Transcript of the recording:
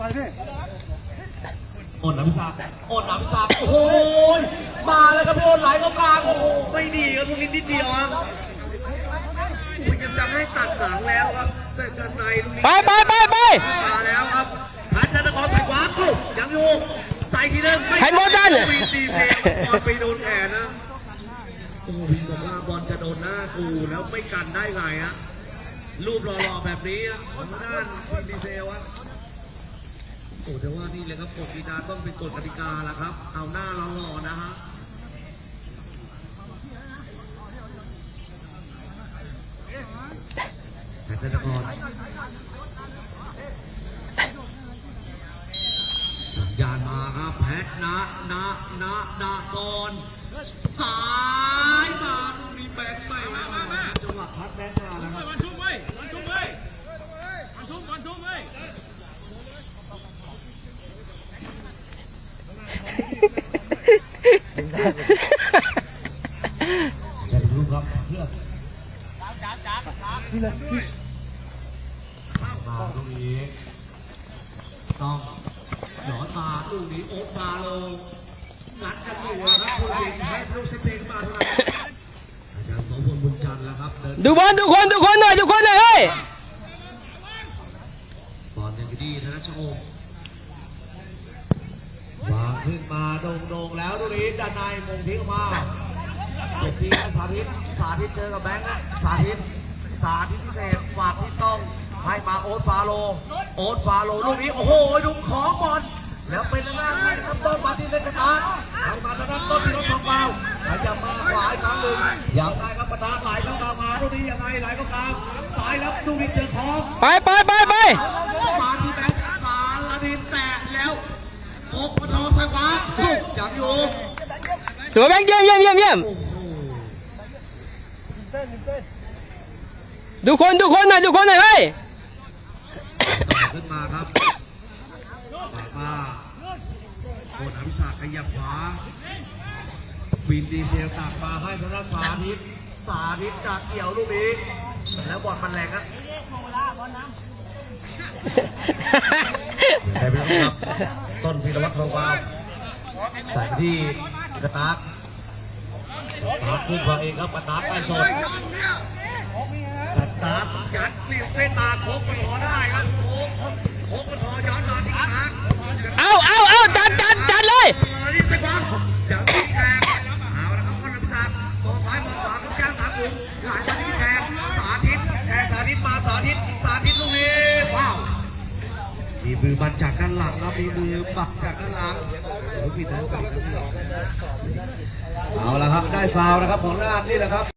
โอนน้ำซากโอนน้ำซากโอ้โหมาแล้วครับพี่โอนไหลเข้ากลางโอ้โหไม่ดีครับตรงนี้นิดเดียวครับคุณยังจะให้ตัดหลังแล้วครับแต่ด้านในลูกนี้ไปไปไปไปมาแล้วครับพัฒนกรใส่ขวาเข้ายังอยู่ใส่ทีนึงไม่ให้โมดันวินดีเซลบอลไปโดนแขนนะโอ้วินบอกว่าบอลจะโดนหน้ากูแล้วไม่กันได้ไงฮะรูปหล่อๆแบบนี้อะของด้านวินดีเซลอะ โอ้แต่ว่านี่เลยครับกฎกีฬาต้องเป็นกฎกติกาละครับ เอาหน้าหล่อนะฮะพัฒนกรสัญญาณมาครับแพทนะนะนะนะกอนสายมาลูกนี้แบกไปมามามาจังหวะพัดแบกมาแล้วครับวันทุ่มเว้ยวันทุ่มเว้ยวันทุ่มวันทุ่มเว้ย อย่าดูลูกครับเพื่อนมาลูกนี้ต้องหยอดมาลูกนี้โอ๊ตมาลงงัดกันอยู่นะครับคุณเองให้ลูกเตเองมาเท่านั้นอาจารย์สมพลบุญจันทร์แล้วครับเดินดูบอลทุกคนทุกคนหน่อยทุกคนหน่อยเฮ้ยบอลยังดีนะชมวาง ขึ้นมาโด่งๆแล้วลูกนี้ด้านในมงทิ้งออกมาเด็กทีมสาธิตสาธิตเจอกับแบงค์นะสาธิตสาธิตพิเศษฝากที่ต้องให้มาโอ๊ตฟาโล โอ๊ตฟาโลลูกนี้โอ้โหดูของบอลแล้วเป็นทางด้านนี้ครับต้นมาที่เล่นกันมาให้มาทางด้านต้นที่รถทองเบาขยับมาขวาอีกครั้งหนึ่งอย่างไรครับประธานไหลเข้ากลางมาลูกนี้ยังไงไหลเข้ากลางสายแล้วลูกนี้เจอของไปไปไปไป ถือว่าแบงค์เยี่ยมเยี่ยมเยี่ยมเยี่ยมทุกคนทุกคนหน่อยทุกคนหน่อยเฮ้ยต่อขึ้นมาครับมามาโคนอภิศักดิ์ขยับขวาวินดีเซลตักมาให้ธนสาธิตสาธิตจากเกี่ยวลูกนี้แล้วบอลมันแรงครับแต่ไม่ต้องครับต้นพีรวัตรทองวาว ใส่ที่กระตากตากขึ้นมาเองครับกระตากไปสดตามยัดเรียบเส้นมาโค้งมั มือบันจากด้านหลังแล้วมีมือปักจากด้านหลังเอาละครับ ได้ฟาวนะครับของหน้านี่แหละครับ